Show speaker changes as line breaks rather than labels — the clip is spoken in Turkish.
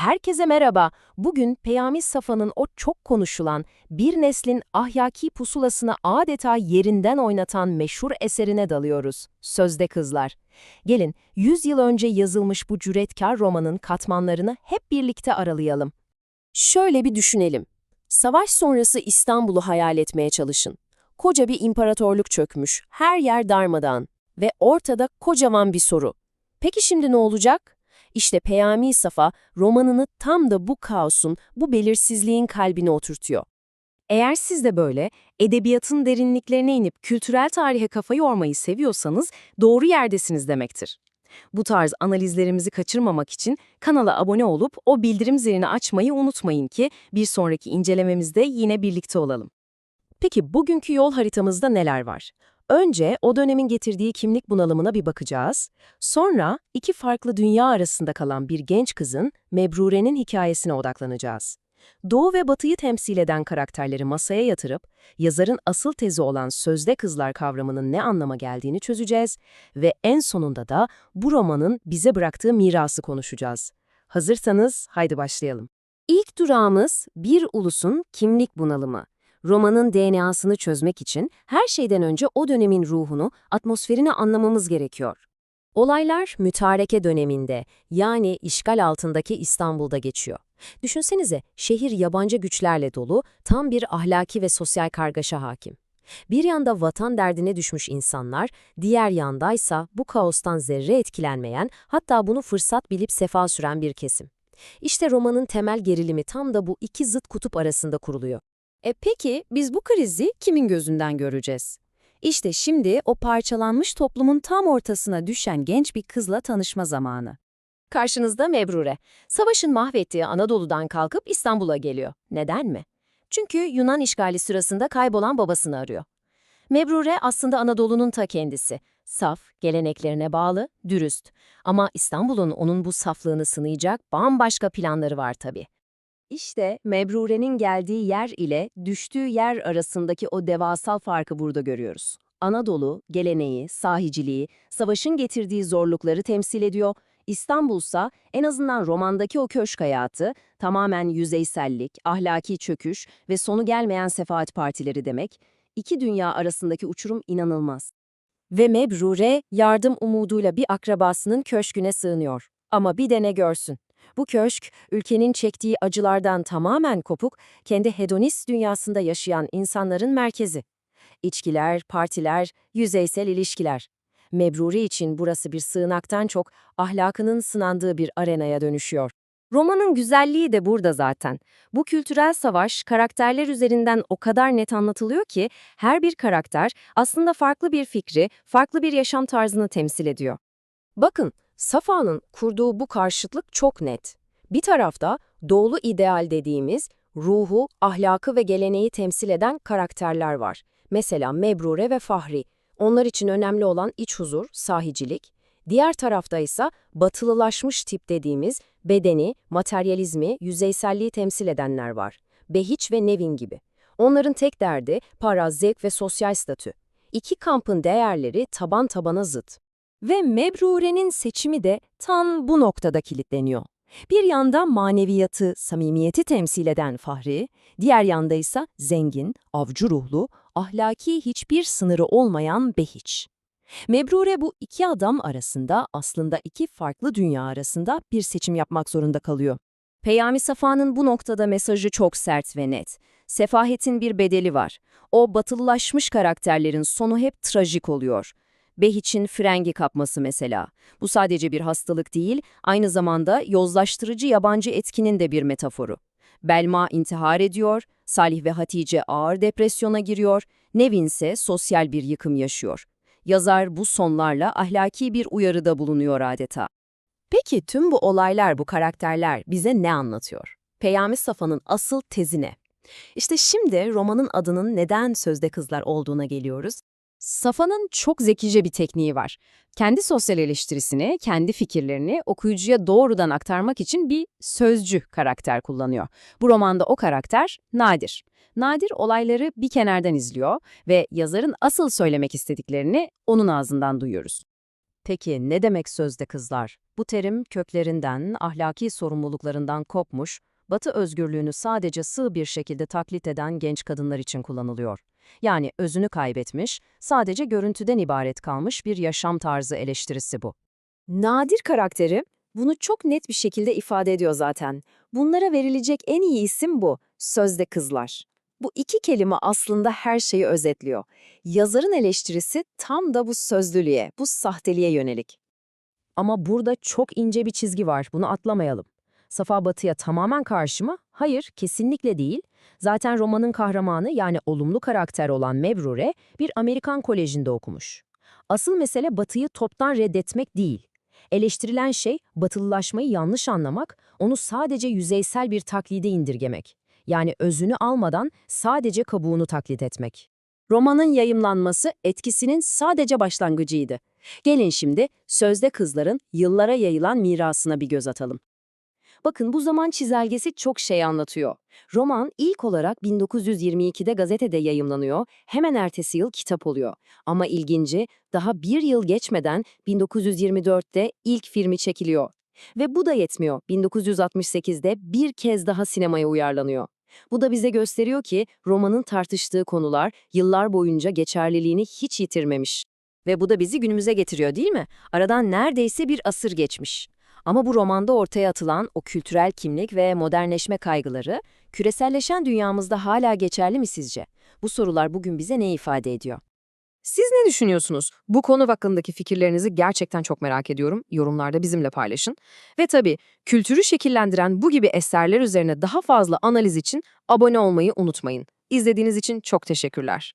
Herkese merhaba. Bugün Peyami Safa'nın o çok konuşulan, bir neslin ahlaki pusulasını adeta yerinden oynatan meşhur eserine dalıyoruz. Sözde Kızlar. Gelin, 100 yıl önce yazılmış bu cüretkar romanın katmanlarını hep birlikte aralayalım. Şöyle bir düşünelim. Savaş sonrası İstanbul'u hayal etmeye çalışın. Koca bir imparatorluk çökmüş, her yer darmadağın ve ortada kocaman bir soru. Peki şimdi ne olacak? İşte Peyami Safa romanını tam da bu kaosun, bu belirsizliğin kalbine oturtuyor. Eğer siz de böyle edebiyatın derinliklerine inip kültürel tarihe kafa yormayı seviyorsanız doğru yerdesiniz demektir. Bu tarz analizlerimizi kaçırmamak için kanala abone olup o bildirim zilini açmayı unutmayın ki bir sonraki incelememizde yine birlikte olalım. Peki bugünkü yol haritamızda neler var? Önce o dönemin getirdiği kimlik bunalımına bir bakacağız. Sonra iki farklı dünya arasında kalan bir genç kızın Mebrure'nin hikayesine odaklanacağız. Doğu ve Batı'yı temsil eden karakterleri masaya yatırıp, yazarın asıl tezi olan sözde kızlar kavramının ne anlama geldiğini çözeceğiz ve en sonunda da bu romanın bize bıraktığı mirası konuşacağız. Hazırsanız haydi başlayalım. İlk durağımız bir ulusun kimlik bunalımı. Romanın DNA'sını çözmek için her şeyden önce o dönemin ruhunu, atmosferini anlamamız gerekiyor. Olaylar mütareke döneminde yani işgal altındaki İstanbul'da geçiyor. Düşünsenize şehir yabancı güçlerle dolu, tam bir ahlaki ve sosyal kargaşa hakim. Bir yanda vatan derdine düşmüş insanlar, diğer yandaysa bu kaostan zerre etkilenmeyen, hatta bunu fırsat bilip sefa süren bir kesim. İşte romanın temel gerilimi tam da bu iki zıt kutup arasında kuruluyor. E peki biz bu krizi kimin gözünden göreceğiz? İşte şimdi o parçalanmış toplumun tam ortasına düşen genç bir kızla tanışma zamanı. Karşınızda Mebrure. Savaşın mahvettiği Anadolu'dan kalkıp İstanbul'a geliyor. Neden mi? Çünkü Yunan işgali sırasında kaybolan babasını arıyor. Mebrure aslında Anadolu'nun ta kendisi. Saf, geleneklerine bağlı, dürüst. Ama İstanbul'un onun bu saflığını sınayacak bambaşka planları var tabii. İşte Mebrure'nin geldiği yer ile düştüğü yer arasındaki o devasal farkı burada görüyoruz. Anadolu, geleneği, sahiciliği, savaşın getirdiği zorlukları temsil ediyor. İstanbulsa en azından romandaki o köşk hayatı tamamen yüzeysellik, ahlaki çöküş ve sonu gelmeyen sefaat partileri demek. İki dünya arasındaki uçurum inanılmaz. Ve Mebrure yardım umuduyla bir akrabasının köşküne sığınıyor. Ama bir de görsün. Bu köşk, ülkenin çektiği acılardan tamamen kopuk, kendi hedonist dünyasında yaşayan insanların merkezi. İçkiler, partiler, yüzeysel ilişkiler. Mebruri için burası bir sığınaktan çok ahlakının sınandığı bir arenaya dönüşüyor. Romanın güzelliği de burada zaten. Bu kültürel savaş karakterler üzerinden o kadar net anlatılıyor ki her bir karakter aslında farklı bir fikri, farklı bir yaşam tarzını temsil ediyor. Bakın, Safa'nın kurduğu bu karşıtlık çok net. Bir tarafta doğulu ideal dediğimiz ruhu, ahlakı ve geleneği temsil eden karakterler var. Mesela Mebrure ve Fahri. Onlar için önemli olan iç huzur, sahicilik. Diğer tarafta ise batılılaşmış tip dediğimiz bedeni, materyalizmi, yüzeyselliği temsil edenler var. Behiç ve Nevin gibi. Onların tek derdi para, zevk ve sosyal statü. İki kampın değerleri taban tabana zıt. Ve Mebrure'nin seçimi de tam bu noktada kilitleniyor. Bir yanda maneviyatı, samimiyeti temsil eden Fahri, diğer yanda ise zengin, avcı ruhlu, ahlaki hiçbir sınırı olmayan Behiç. Mebrure bu iki adam arasında aslında iki farklı dünya arasında bir seçim yapmak zorunda kalıyor. Peyami Safa'nın bu noktada mesajı çok sert ve net. Sefahetin bir bedeli var. O batılılaşmış karakterlerin sonu hep trajik oluyor. Behiç'in frengi kapması mesela. Bu sadece bir hastalık değil, aynı zamanda yozlaştırıcı yabancı etkinin de bir metaforu. Belma intihar ediyor, Salih ve Hatice ağır depresyona giriyor, Nevin ise sosyal bir yıkım yaşıyor. Yazar bu sonlarla ahlaki bir uyarıda bulunuyor adeta. Peki tüm bu olaylar, bu karakterler bize ne anlatıyor? Peyami Safa'nın asıl tezine. İşte şimdi romanın adının neden sözde kızlar olduğuna geliyoruz. Safa'nın çok zekice bir tekniği var. Kendi sosyal eleştirisini, kendi fikirlerini okuyucuya doğrudan aktarmak için bir sözcü karakter kullanıyor. Bu romanda o karakter Nadir. Nadir olayları bir kenardan izliyor ve yazarın asıl söylemek istediklerini onun ağzından duyuyoruz. Peki ne demek sözde kızlar? Bu terim köklerinden, ahlaki sorumluluklarından kopmuş, Batı özgürlüğünü sadece sığ bir şekilde taklit eden genç kadınlar için kullanılıyor. Yani özünü kaybetmiş, sadece görüntüden ibaret kalmış bir yaşam tarzı eleştirisi bu.
Nadir karakteri bunu çok net bir şekilde ifade ediyor zaten. Bunlara verilecek en iyi isim bu, sözde kızlar. Bu iki kelime aslında her şeyi özetliyor. Yazarın eleştirisi tam da bu sözlülüğe, bu sahteliğe yönelik.
Ama burada çok ince bir çizgi var, bunu atlamayalım. Safa Batı'ya tamamen karşı mı? Hayır, kesinlikle değil. Zaten romanın kahramanı yani olumlu karakter olan Mevrure bir Amerikan kolejinde okumuş. Asıl mesele Batı'yı toptan reddetmek değil. Eleştirilen şey batılılaşmayı yanlış anlamak, onu sadece yüzeysel bir taklide indirgemek. Yani özünü almadan sadece kabuğunu taklit etmek.
Romanın yayımlanması etkisinin sadece başlangıcıydı. Gelin şimdi sözde kızların yıllara yayılan mirasına bir göz atalım. Bakın bu zaman çizelgesi çok şey anlatıyor. Roman ilk olarak 1922'de gazetede yayımlanıyor, hemen ertesi yıl kitap oluyor. Ama ilginci, daha bir yıl geçmeden 1924'te ilk filmi çekiliyor. Ve bu da yetmiyor, 1968'de bir kez daha sinemaya uyarlanıyor. Bu da bize gösteriyor ki romanın tartıştığı konular yıllar boyunca geçerliliğini hiç yitirmemiş. Ve bu da bizi günümüze getiriyor değil mi? Aradan neredeyse bir asır geçmiş. Ama bu romanda ortaya atılan o kültürel kimlik ve modernleşme kaygıları, küreselleşen dünyamızda hala geçerli mi sizce? Bu sorular bugün bize ne ifade ediyor?
Siz ne düşünüyorsunuz? Bu konu hakkındaki fikirlerinizi gerçekten çok merak ediyorum. Yorumlarda bizimle paylaşın. Ve tabii kültürü şekillendiren bu gibi eserler üzerine daha fazla analiz için abone olmayı unutmayın. İzlediğiniz için çok teşekkürler.